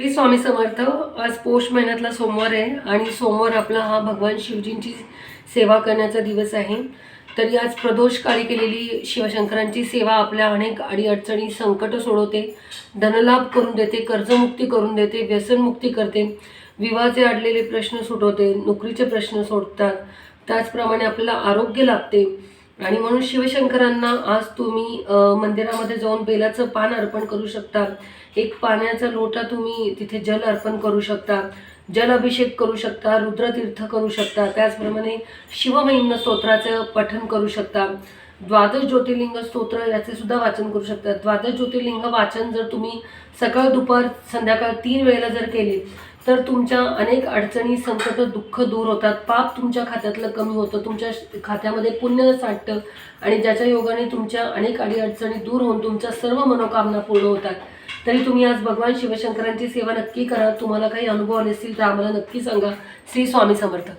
श्री स्वामी समर्थ आज पौष महिन्यातला सोमवार आहे आणि सोमवार आपला हा भगवान शिवजींची सेवा करण्याचा दिवस आहे. तरी आज प्रदोष काळी केलेली शिवशंकरांची सेवा आपल्या अनेक अडीअडचणी संकट सोडवते. धनलाभ करून देते कर्जमुक्ती करून देते व्यसनमुक्ती करते. विवाहाचे अडलेले प्रश्न सुटवते नोकरीचे प्रश्न सोडतात. त्याचप्रमाणे आपल्याला आरोग्य लाभते. आणि म्हणून शिवशंकरांना आज तुम्ही मंदिरामध्ये जाऊन बेलाचं पान अर्पण करू शकता. एक पाण्याचा लोटा तुम्ही तिथे जल अर्पण करू शकता जल अभिषेक करू शकता रुद्रतीर्थ करू शकता त्याचप्रमाणे शिवमहिम्न स्तोत्राचं पठन करू शकता. द्वादश ज्योतिर्लिंग स्तोत्र याचे सुद्धा वाचन करू शकता. द्वादश ज्योतिर्लिंग वाचन जर तुम्ही सकाळ दुपार संध्याकाळ तीन वेळेला जर केले तर तुमच्या अनेक अडचणी संकट दुःख दूर होतात. पाप तुमच्या खात्यातलं कमी होतं. तुमच्या खात्यामध्ये पुण्य साठतं आणि ज्याच्या योगाने तुमच्या अनेक अडीअडचणी दूर होऊन तुमच्या सर्व मनोकामना पूर्ण होतात. तरी तुम्ही आज भगवान शिवशंकरांची सेवा नक्की करा. तुम्हाला काही अनुभव आले असतील तर आम्हाला नक्की सांगा. श्री स्वामी समर्थ.